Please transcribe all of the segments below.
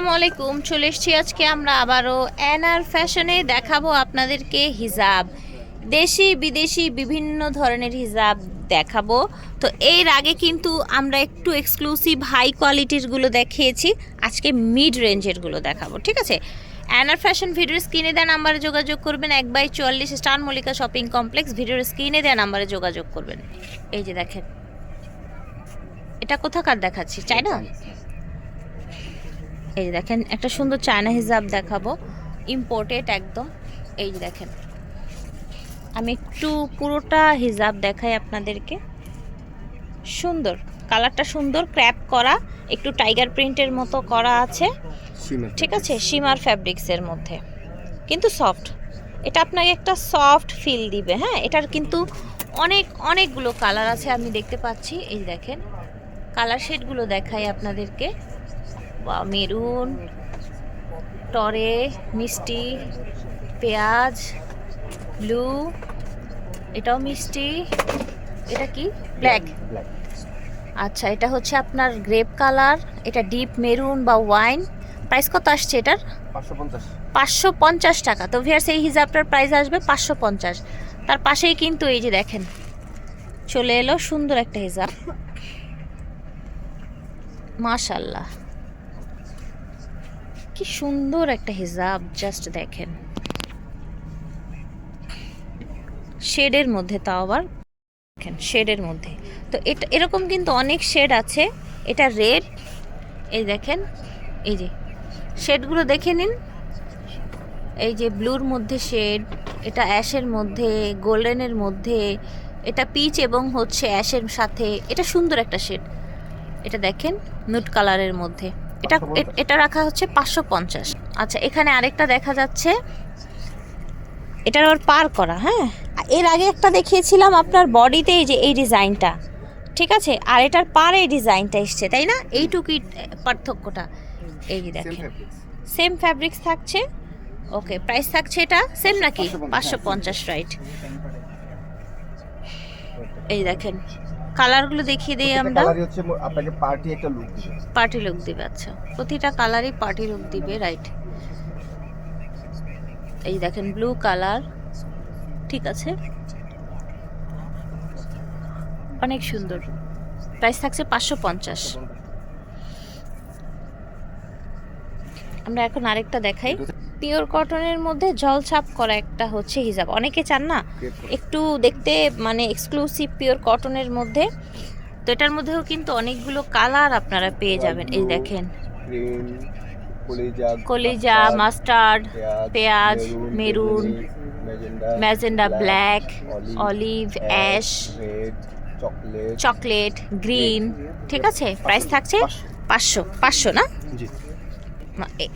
আসসালামু আলাইকুম, চলে এসেছি আজকে আমরা আবারও এনআর ফ্যাশনে দেখাবো আপনাদেরকে হিজাব। দেশি, বিদেশি বিভিন্ন ধরনের হিজাব দেখাবো। তো এর আগে কিন্তু আমরা একটু এক্সক্লুসিভ হাই কোয়ালিটিরগুলো দেখিয়েছি, আজকে মিড রেঞ্জেরগুলো দেখাবো, ঠিক আছে? অ্যানার ফ্যাশন ভিডিওর স্ক্রিনে দেওয়া নাম্বারে যোগাযোগ করবেন, এক বাই চুয়াল্লিশ স্টার মল্লিকা শপিং কমপ্লেক্স, ভিডিওর স্ক্রিনে দেওয়া নাম্বারে যোগাযোগ করবেন। এই যে দেখেন, এটা কোথাকার দেখাচ্ছি চাই না এই যে দেখেন একটা সুন্দর চায়না হিজাব দেখাবো। ইম্পোর্টেড একদম। এই যে দেখেন। আমি একটু পুরোটা হিজাব দেখাই আপনাদেরকে। সুন্দর। কালারটা সুন্দর ক্র্যাপ করা একটু টাইগার প্রিন্টের মতো করা আছে। ঠিক আছে? সীমার ফ্যাব্রিক্সের মধ্যে। কিন্তু সফট এটা আপনাকে একটা সফট ফিল দিবে হ্যাঁ? এটার কিন্তু অনেক অনেকগুলো কালার আছে আমি দেখতে পাচ্ছি। এই দেখেন। কালার শেডগুলো দেখাই আপনাদেরকে। বা মেরুন টরে মিষ্টি পেঁয়াজ ব্লু এটাও মিষ্টি এটা কি? ব্ল্যাক। আচ্ছা এটা হচ্ছে আপনার গ্রেপ কালার এটা ডিপ মেরুন বা ওয়াইন। প্রাইস কত আসছে এটার? পাঁচশো পঞ্চাশ। টাকা। তো ভিয়ার্স এই হিজাবটার প্রাইস আসবে পাঁচশো পঞ্চাশ। তার পাশেই কিন্তু এই যে দেখেন চলে এলো সুন্দর একটা হিজাব। মাশাল্লাহ কি সুন্দর একটা হিজাব জাস্ট দেখেন। শেডের মধ্যে তাও আবার, দেখেন, শেডের মধ্যে। তো এটা, এরকম কিন্তু অনেক শেড আছে। এটা রেড, এই দেখেন, এই যে, শেডগুলো দেখে নিন। এই যে ব্লুর মধ্যে শেড, এটা অ্যাশের মধ্যে, গোল্ডেনের মধ্যে, এটা পিচ এবং হচ্ছে অ্যাশের সাথে, এটা সুন্দর একটা শেড। এটা দেখেন, নুট কালারের মধ্যে। এটা এটা রাখা হচ্ছে পাঁচশো পঞ্চাশ। আচ্ছা এখানে আরেকটা দেখা যাচ্ছে। এটার ওর পার করা হ্যাঁ? এর আগে একটা দেখিয়েছিলাম আপনার বডিতে এই যে এই ডিজাইনটা। ঠিক আছে? আর এটার পার এই ডিজাইনটা এসছে তাই না? এইটুকুই পার্থক্যটা। এই যে দেখেন। সেম ফ্যাব্রিক্স থাকছে। ওকে প্রাইস থাকছে এটা? সেম নাকি? পাঁচশো পঞ্চাশ। রাইট এই দেখেন। কালারগুলো দেখিয়ে দিই আমরা। কালারই হচ্ছে আপনাকে পার্টি একটা লুক দিবে। পার্টি লুক দিবে আচ্ছা। প্রতিটা কালারই পার্টি লুক দিবে রাইট এই দেখেন ব্লু কালার ঠিক আছে। অনেক সুন্দর। প্রাইস থাকছে পাঁচশো পঞ্চাশ। আমরা এখন আরেকটা দেখাই। পিওর কটনের মধ্যে জলছাপ করা একটা হচ্ছে হিজাব। অনেকে চান না একটু দেখতে মানে এক্সক্লুসিভ পিওর কটনের মধ্যে। তো এটার মধ্যেও কিন্তু অনেকগুলো কালার আপনারা পেয়ে যাবেন এই দেখেন। কলিজা মাস্টার্ড পেঁয়াজ, maroon, magenta black olive ash chocolate green ঠিক আছে? প্রাইস থাকছে পাঁচশো। পাঁচশো না?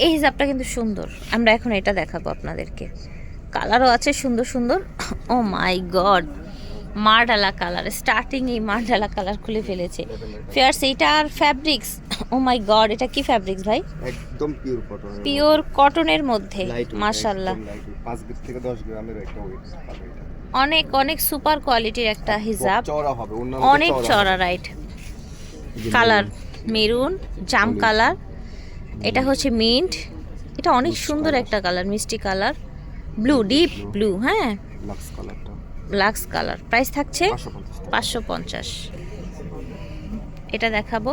এই হিসাবটা কিন্তু সুন্দর। আমরা এখন এটা দেখাবো আপনাদেরকে। কালারও আছে সুন্দর সুন্দর। ও মাই গড মারডালা কালার। স্টার্টিং এই মারডালা কালার খুলে ফেলেছে। ফেয়ার্স এইটা আর ফ্যাব্রিক্স ও মাই গড এটা কি ফ্যাব্রিক্স ভাই? একদম পিওর কটন পিওর কটনের মধ্যে। মাশাল্লাহ পাঁচ গ্রাম থেকে দশ গ্রামের একটা ওয়েট পাবে এটা। অনেক অনেক সুপার কোয়ালিটির একটা হিজাব অনেক চড়া রাইট কালার মেরুন জাম কালার এটা হচ্ছে মিন্ট। এটা অনেক সুন্দর একটা কালার মিষ্টি কালার ব্লু ডিপ ব্লু হ্যাঁ। লাক্স কালার প্রাইস থাকছে পাঁচশো পাঁচশো পঞ্চাশ। এটা দেখাবো।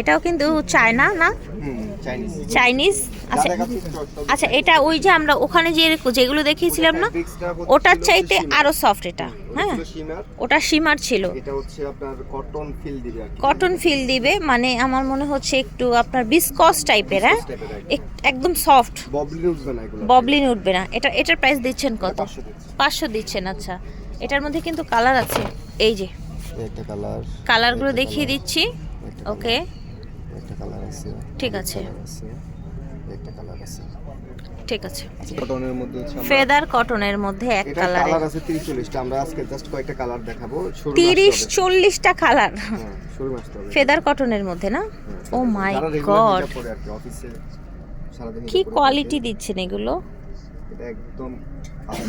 এটাও কিন্তু চায়না না? চাইনিজ আচ্ছা আচ্ছা এটা ওই যে আমরা ওখানে যে যেগুলো দেখিয়েছিলাম না ওটার চাইতে আরও সফট এটা হ্যাঁ? ওটা সীমার ছিল। কটন ফিল দিবে মানে আমার মনে হচ্ছে একটু আপনার বিসকস টাইপের হ্যাঁ? একদম। সফট ববলিন উঠবে না এটা এটার প্রাইস দিচ্ছেন কত? পাঁচশো দিচ্ছেন আচ্ছা। এটার মধ্যে কিন্তু কালার আছে। এই যে। কালারগুলো দেখিয়ে দিচ্ছি। ওকে একটা কালার আছে ঠিক আছে। একটা কালার আছে। ঠিক আছে। কটনের মধ্যে হচ্ছে ফেদার কটনের মধ্যে এক কালারে কালার আছে 30 40টা আমরা আজকে জাস্ট কয়েকটা কালার দেখাবো শুরু তিরিশ চল্লিশটা কালার ফেদার কটনের মধ্যে না? ও মাই গড কি কোয়ালিটি দিচ্ছেন এগুলো? একদম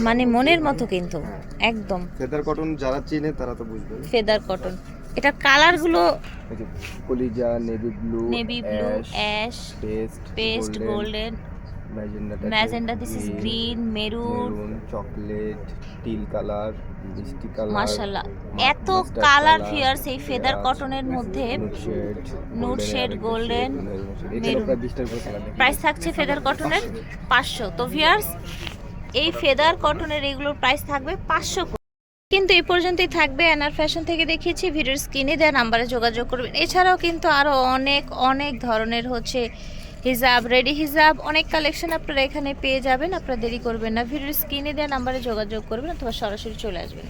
মানে মনের মতো কিন্তু। হ্যাঁ। একদম। ফেদার কটন যারা চেনে তারা তো বুঝবে ফেদার কটন এটার কালারগুলো কলিজা navy blue navy blue ash paste paste golden magenta magenta this is green maroon maroon chocolate teal colour মিষ্টি কালার মাশাল্লাহ এত কালার ফিয়ার্স এই ফেদার কটনের মধ্যে nude shade nude shade, golden, এটার maroon। প্রায় 20টার উপরে কালার প্রাইস থাকছে ফেদার কটনের পাঁচশো। তো ভিয়ার্স এই ফেদার কটনের এগুলোর প্রাইস থাকবে পাঁচশো কিন্তু এ পর্যন্তই থাকবে এনার ফ্যাশন থেকে দেখিয়েছি। ভিডিওর স্ক্রিনে দেওয়া নাম্বারে যোগাযোগ করবেন। এছাড়াও কিন্তু আরও অনেক অনেক ধরনের হচ্ছে হিজাব, রেডি হিজাব, অনেক কালেকশন আপনারা এখানে পেয়ে যাবেন। আপনারা দেরি করবেন না। ভিডিওর স্ক্রিনে দেওয়া নাম্বারে যোগাযোগ করবেন অথবা সরাসরি চলে আসবেন।